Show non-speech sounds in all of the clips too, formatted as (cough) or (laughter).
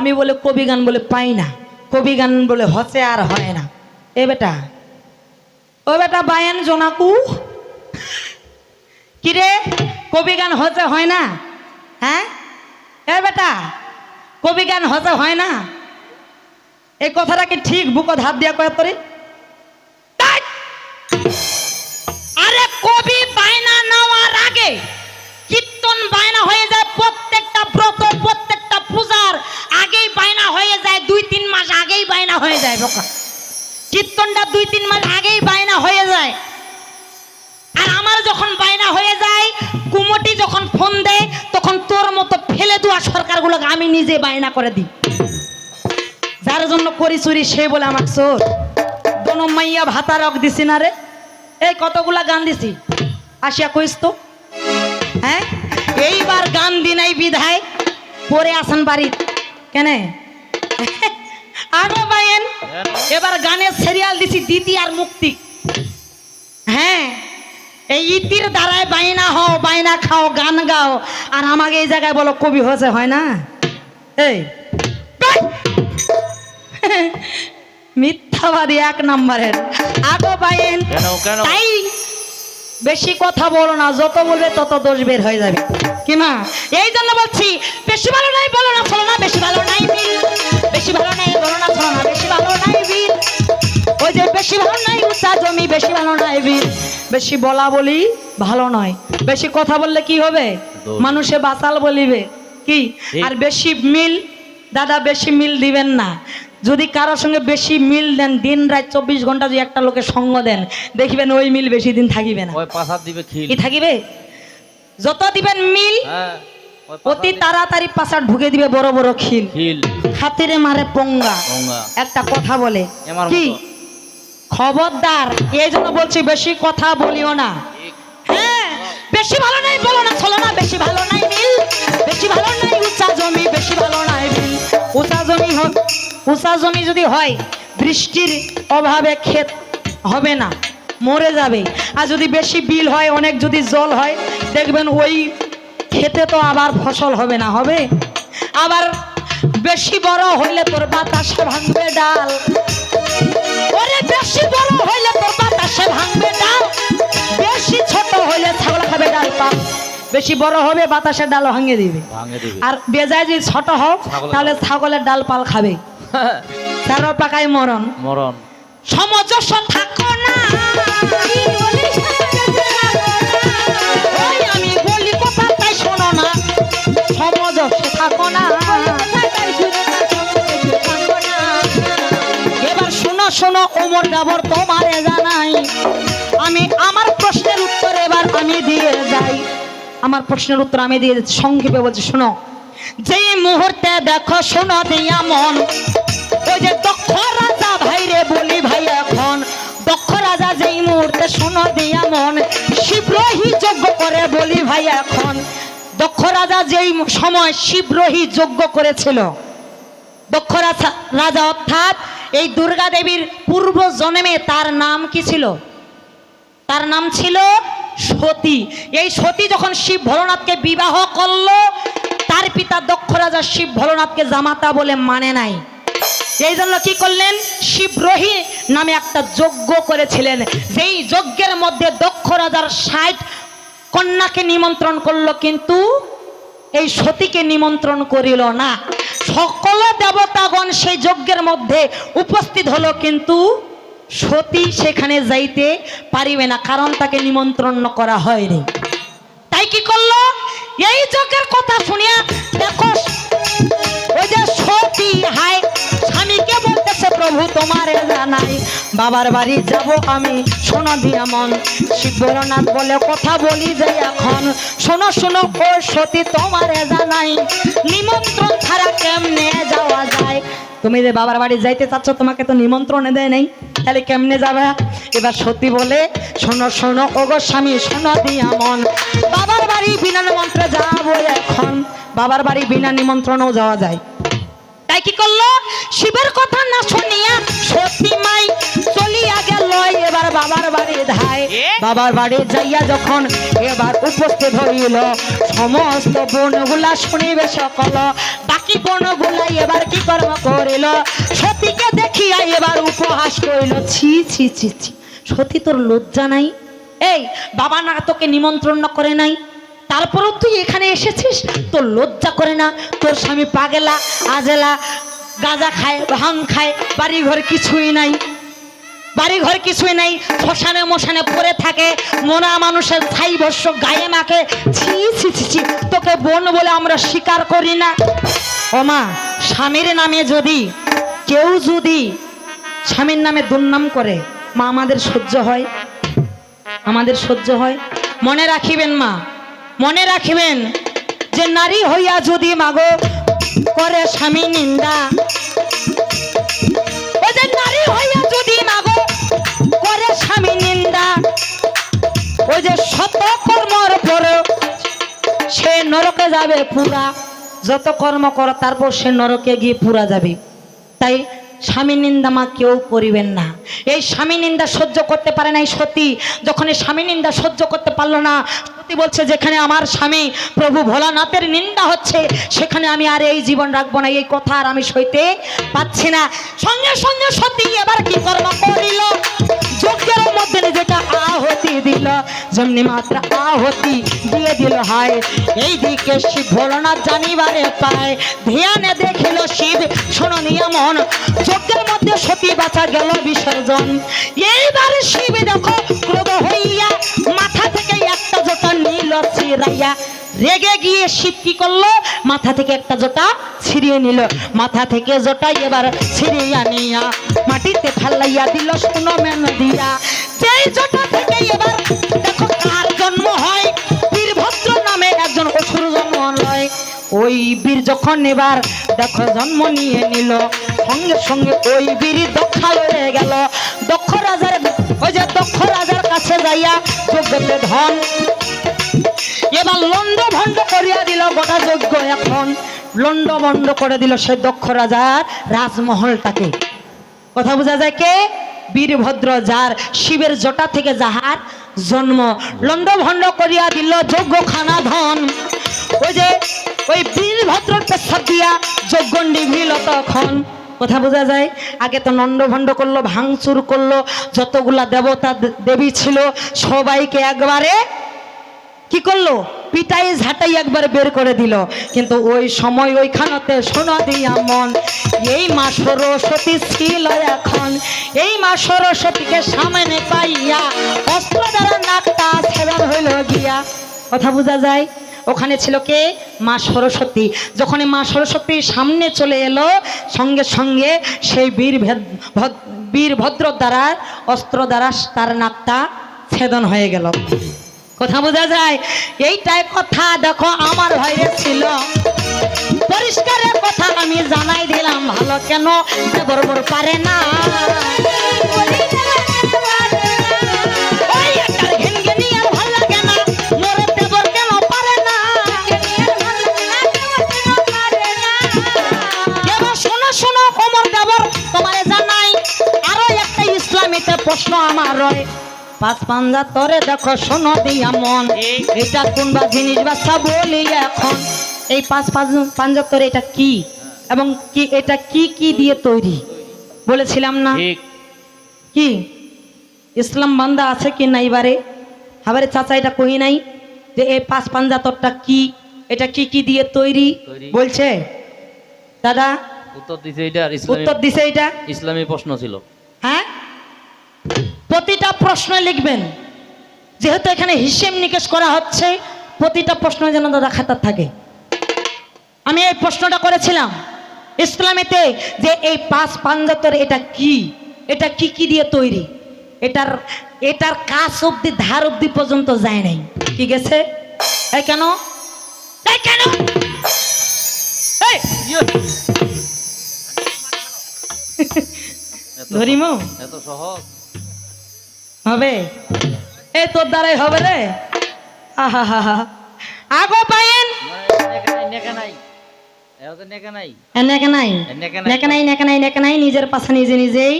আমি বলে কবি গান বলে পাই না। কবি গান বলে হচ্ছে আর হয় না। এ বেটা, ও বেটা বায়ান জোনাকু। কিরে, কবি গান হচ্ছে হয় না? হ্যাঁ? এ বেটা, কবি গান হচ্ছে হয় না? এই কথাটা কি ঠিক? বুকত হাত দিয়া কয় তোরে। আরে কবি বায়না নেওয়ার কীর্তনটা দুই, তিন মাস আগেই বায়না হয়ে যায়। আর আমার যখন বায়না হয়ে যায়, কুমটি যখন ফোন দেয়, তখন তোর মতো ফেলে দেওয়া সরকারগুলোকে আমি নিজে বায়না করে দিই। যার জন্য করি চুরি সে বলে আমার চোর দোনো মাইয়া ভাতা রক দিছি না রে। এই কতগুলা গান দিছি? আসিয়া কইস তো। হ্যাঁ? এইবার গান দিনাই বিধায় পরে আসেন বাড়ি কেনে? (laughs) আগে বাইন এবার গানের সিরিয়াল দিছি দিতি আর মুক্তি। হ্যাঁ এই ইতির দ্বারায় বাইনা হও বাইনা খাও গান গাও। আর আমাকে এই জায়গায় বলো কবি হয়েছে হয় না? এই মিথ্যাবাদী এক নম্বরের। আগো পাইন কেন তাই বেশি কথা বলো না যত বলবে তত দোষ বের হয়ে যাবে। কি মা? এই জন্য বলছি বেশি ভালো নাই বলো না চলো না বেশি ভালো নাই বেশি ভালো নাই বলো না চলো না ভালো নাই বিল ওই যে বেশি ভালো নাই উঁচা জমি বেশি ভালো নাই বিল বেশি বলা বলি ভালো নয়। বেশি কথা বললে কি হবে? মানুষে বাসাল বলিবে। কি? আর বেশি মিল দাদা বেশি মিল দিবেন না। যদি কারোর সঙ্গে বেশি মিল দেন দিন রাত চব্বিশ ঘণ্টা যদি একটা লোকে সঙ্গ দেন দেখবেন ওই মিল বেশি দিন থাকিবে না। কি থাকিবে? যত দিবেন মিল হ্যাঁ। অতি তাড়াতাড়ি পাশার ঢুকে দিবে বড় বড় খিল। হাতিরে মারে পঙ্গা। একটা কথা বলে। কি? খবরদার এই জন্য বলছি বেশি কথা বলিও না। হ্যাঁ বেশি ভালো নাই বলো না চলো না বেশি ভালো নাই মিল। বেশি ভালো নাই উঁচা জমি বেশি ভালো নাই মিল। উঁচা জমি হোক উঁচা জমি যদি হয় বৃষ্টির অভাবে ক্ষেত হবে না মরে যাবে। আর যদি বেশি বিল হয় অনেক যদি জল হয় দেখবেন ওই খেতে তো আবার ফসল হবে না হবে? আবার বেশি বড় হইলে তোর বাতাসে ভাঙবে ডাল। ওরে বেশি বড় হইলে তোর বাতাসে ভাঙবে ডাল। বেশি ছোট হইলে ছাগল খাবে ডাল পাক বেশি বড় হবে বাতাসের ডাল ভাঙিয়ে দিবে। ভাঙে দিবে। আর বেজায় যদি ছোট হোক তাহলে ছাগলের ডাল পাল খাবে। তার পাকায় মরণ। মরণ। সমজস্ব থাকো না। জানাই। আমি আমার প্রশ্নের উত্তর এবার আমি দিয়ে যাই। আমার প্রশ্নের উত্তর আমি দিয়ে যাচ্ছি সংক্ষেপে বলছি, শোনো। যে মুহূর্তে দেখো শোনো দিয়া মন, ওই যে দক্ষ রাজা ভাই রে বলি ভাই এখন। দক্ষ রাজা যেই মুহূর্তে শোনো দিয়া মন, শিবরহি যজ্ঞ করে বলি ভাই এখন। দক্ষ রাজা যেই সময় শিবরহি যজ্ঞ করেছিল দক্ষ রাজা অর্থাৎ এই দুর্গা দেবীর পূর্ব জন্মে তার নাম কি ছিল? তার নাম ছিল সতী। এই সতী যখন শিব ভোলনাথকে বিবাহ করল, তার পিতা দক্ষ রাজা শিব ভোলনাথকে জামাতা বলে মানে নাই। এই জন্য কি করলেন? শিবরোহী নামে একটা যজ্ঞ করেছিলেন। যেই যজ্ঞের মধ্যে দক্ষ রাজার ষাট কন্যাকে নিমন্ত্রণ করল, কিন্তু এই সতীকে নিমন্ত্রণ করিল না। সকল দেবতাগণ সেই যজ্ঞের মধ্যে উপস্থিত হলো, কিন্তু সতী সেখানে যাইতে পারিবে না, কারণ তাকে নিমন্ত্রণ করা হয়নি। তাই কি করল? এই যজ্ঞের কথা শুনিয়া দেখো, ওই যে সতী, হায় প্রভু তোমারে জানাই, বাবার বাড়ি যাব আমি। শোনো দিয়া মন শিবনাথ বলে কথা বলি যে এখন। শোনো শোনো, ও সতী তোমারে জানাই, নিমন্ত্রণ ছাড়া কেমনে যাওয়া যায়? তুমি যে বাবার বাড়ি যাইতে চাচ্ছ, তোমাকে তো নিমন্ত্রণ দেয় নাই। তাহলে কেমনে যাবে? এবার সতী বলে, শোনো শোনো ওগো স্বামী, শোনো দিয়া মন। বাবার বাড়ি বিনা নিমন্ত্রণে যাব এখন। বাবার বাড়ি বিনা নিমন্ত্রণেও যাওয়া যায়। তাই কি করল? শিবের কথা না শুনিয়া সতী মাই চলিয়া গেল। এবার বাবার বাড়ি ধায়। বাবার বাড়ি যাইয়া যখন এবার উপস্থিত হইল সমস্ত বনগুলা শুনিবে সকল। বাকি বনগুলা এবার কি গেল সতীকে দেখিয়া এবার উপহাস করিল ছি ছি ছি ছি সতী তোর লজ্জা নাই? এই বাবা না তোকে নিমন্ত্রণ করে নাই? তারপরেও তুই এখানে এসেছিস? তোর লজ্জা করে না? তোর স্বামী পাগেলা, আজেলা, গাঁজা খায় ভাং খায় বাড়ি ঘর কিছুই নাই। বাড়ি ঘর কিছুই নাই, শ্মশানে মশানে পড়ে থাকে, মোনা মানুষের ছাই বর্ষ গায়ে মাখে। ছি ছি ছি ছি, তোকে বোন বলে আমরা স্বীকার করি না। ওমা স্বামীর নামে যদি, কেউ যদি স্বামীর নামে দুর্নাম করে, মা আমাদের সহ্য হয়? আমাদের সহ্য হয়? মনে রাখিবেন মা মনে রাখিবেন যে নারী হইয়া যদি মাগো করে স্বামী নিন্দা। যে নারী হইয়া যদি মাগো করে স্বামী নিন্দা, ওই যে শত কর্মর পরে সে নরকে যাবে পুরা। যত কর্ম করো, তারপর সে নরকে গিয়ে পুরা যাবে। তাই স্বামী নিন্দা মা কেউ করিবেন না। এই স্বামী নিন্দা সহ্য করতে পারে নাই সতী। যখন এই স্বামী নিন্দা সহ্য করতে পারল না, সতী বলছে, যেখানে আমার স্বামী প্রভু ভোলানাথের নিন্দা হচ্ছে, সেখানে আমি আর এই জীবন রাখব না, এই কথা আর আমি সইতে পাচ্ছি না। সঙ্গে সঙ্গে সতী এবার কি করিল? যজ্ঞের মধ্যে যেটা আহতি দিল, যেমনি মাত্র আহতি দিয়ে দিল হায়। এই দিকে শিব ভোলনাথ জানিবারে পায়, ধ্যানে দেখিল শিব, শোনো নিয়মন, যজ্ঞের মধ্যে সতী বাঁচা গেল বিসর্জন। এইবার শিব দেখো ক্রোধ হইয়া, মাথা থেকে একটা জোটা নীল ছিড়াইয়া। রেগে গিয়ে শিব কি করল? মাথা থেকে একটা জোটা ছিঁড়িয়ে নিল। মাথা থেকে জোটা এবার ছিঁড়িয়া নিয়া, মাটিতে ফেলাইয়া দিল, শুনো মেন দিয়া। থেকে এবার দেখো জন্ম হয়? বীরভদ্র নামে একজন অসুর জন্ম লয়। ওই বীর যখন এবার দেখো জন্ম নিয়ে নিল, সঙ্গে সঙ্গে ওই বীর দক্ষা লয়ে গেল। দক্ষ রাজার ওই যে দক্ষ রাজার কাছে যাইয়া যোগ্যতে ধন। এবার লন্ড ভণ্ড করিয়া দিল গোটা যজ্ঞ এখন। লন্ড ভণ্ড করে দিল সে দক্ষ রাজার রাজমহলটাকে। কথা বোঝা যায় কে? বীরভদ্র যার শিবের জটা থেকে যাহার জন্ম। লন্ড ভণ্ড করিয়া দিল যজ্ঞ খানা ধন। ওই যে, ওই বীরভদ্রর পেশাব দিয়া যজ্ঞ নিভিল তখন কথা বোঝা যায়? আগে তো নন্দ ভণ্ড করল, ভাঙচুর করল, যতগুলা দেবতা দেবী ছিল, সবাইকে একবারে কি করল? পিটাই ঝাঁটাই একবার বের করে দিল। কিন্তু ওই সময় ওইখানতে শোনা দিয়া মন। এই মা সরস্বতী ছিল এখন। এই মা সরস্বতীকে সামনে পাইয়া অস্ত্র দ্বারা নাকটা ছেড়ার হইল গিয়া। কথা বোঝা যায়? ওখানে ছিল কে? মা সরস্বতী। যখন মা সরস্বতীর সামনে চলে এলো, সঙ্গে সঙ্গে সেই বীর ভেদ- ভদ- বীরভদ্র দ্বারা অস্ত্র দ্বারা তার নাকটা ছেদন হয়ে গেল। কথা বোঝা যায়? এইটাই কথা দেখো, আমার ভাইরে ছিল। পরিষ্কারের কথা আমি জানাই দিলাম, ভালো কেন? বরবর পারে না। প্রশ্ন আমার রয়। পাঁচ পাঞ্জা তরে দেখো শোনো দিয়া মন। এটা কোনবা জিনিস বাচ্চা বলি এখন। এই পাঁচ পাঁচ পাঞ্জা তরে এটা কি? এবং কি এটা কি কি দিয়ে তৈরি? বলেছিলাম না? কি? ইসলাম বান্দা আছে কি না এবারে হাবারে চাচা এটা কই নাই যে এই পাঁচ পাঞ্জাতরটা কি? এটা কি কি দিয়ে তৈরি। বলছে। দাদা উত্তর দিছে এটা উত্তর দিছে এটা ইসলামী প্রশ্ন ছিল। প্রশ্ন লিখবেন। যেহেতু এখানে হিসেব নিকেশ করা হচ্ছে প্রতিটা প্রশ্ন যেন দাদা খাতার থাকে। আমি এই প্রশ্নটা করেছিলাম ইসলামেতে যে এই পাঁচ পাঞ্জাতর এটা কি? এটা কি কি দিয়ে তৈরি? এটার এটার কাজ অব্দি ধার অব্দি পর্যন্ত যায় নাই। কি গেছে? এই কেন? এই কেন? এই, ইয়ে! ধরিমো? এত সহজ। হবে? এ তোর দ্বারাই হবে রে। আহা হা হা আগো পাইন নিজের পাশে নিজে নিজেই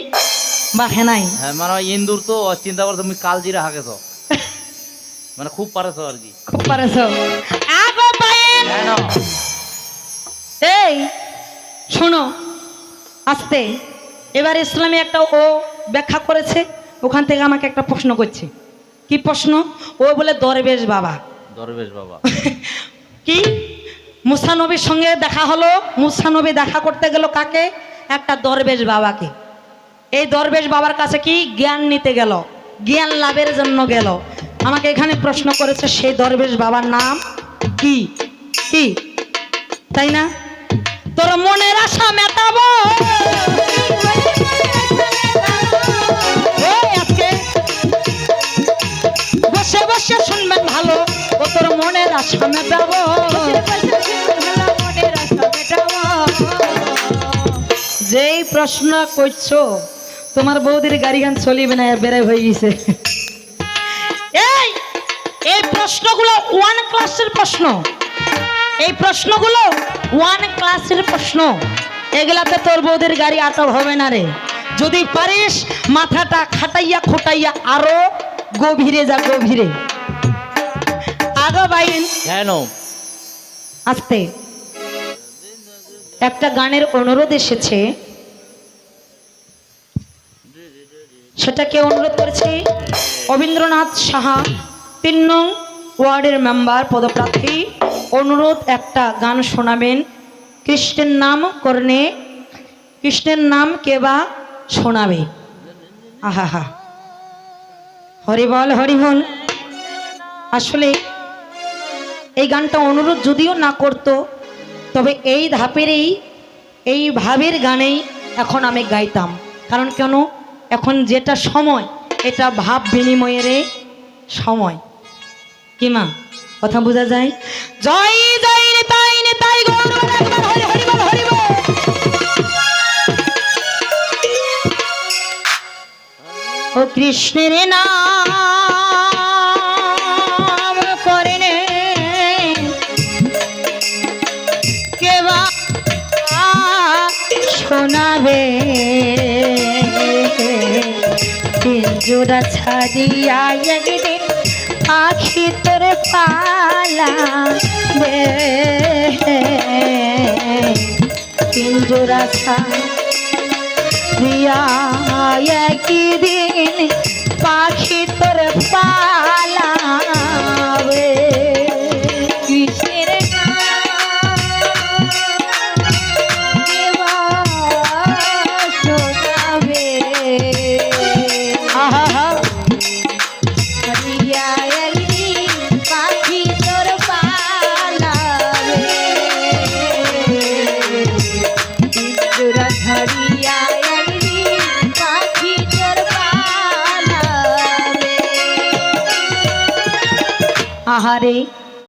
হ্যাঁ মানে ইন্দুর তো চিন্তা করো তুমি মানে খুব পারেছ আর কি। খুব পারেছ। আগো পাইন হ্যাঁ এই শোনো আসতে। এবার ইসলামী একটা ও ব্যাখ্যা করেছে। ওখান থেকে আমাকে একটা প্রশ্ন করছে। কি প্রশ্ন? ও বলে দরবেশ বাবা। দরবেশ বাবা। (laughs) কি? মুসানবীর সঙ্গে দেখা হলো? মুসানবী দেখা করতে গেল কাকে? একটা দরবেশ বাবাকে। এই দরবেশ বাবার কাছে কি? জ্ঞান নিতে গেল। জ্ঞান লাভের জন্য গেল। আমাকে এখানে প্রশ্ন করেছে সেই দরবেশ বাবার নাম কি? কি? তাই না? তোর মনের আশা মেটাবো। বসে বসে শুনবেন ভালো ও তোর মনের আশা মেটাবো। যেই প্রশ্ন করছ তোমার বৌদির গাড়ি গান চলিবে না বেড়ে হয়ে গেছে। এই এই প্রশ্নগুলো ওয়ান ক্লাসের প্রশ্ন। এই প্রশ্নগুলো ওয়ান ক্লাসের প্রশ্ন। এগুলাতে তোর বৌদির গাড়ি আটক হবে না রে। যদি পারিস মাথাটা খাটাইয়া খোটাইয়া আরও গভীরে যা গভীরে। আগো বাইন। কেন আসতে। একটা গানের অনুরোধ এসেছে। সেটাকে অনুরোধ করেছে রবীন্দ্রনাথ সাহা তিন নং ওয়ার্ডের মেম্বার পদপ্রার্থী। অনুরোধ একটা গান শোনাবেন। কৃষ্ণের নাম করণে কৃষ্ণের নাম কে বা শোনাবে? আহা হা। হরিবল হরিবল আসলে এই গানটা অনুরোধ যদিও না করতো, তবে এই ধাপেরই, এই ভাবের গানেই এখন আমি গাইতাম। কারণ কেন? এখন যেটা সময়, এটা ভাব বিনিময়ের সময়। কি মা? কথা বোঝা যায়? জয় জয় তাই তাই ও কৃষ্ণের নাম শোনাবে পিঞ্জুরা ছাড়িয়া একদিন আখি তোর পালা পিঞ্জুরা ছাড়িয়া একদিন পাখি তোর পালাবে আহারে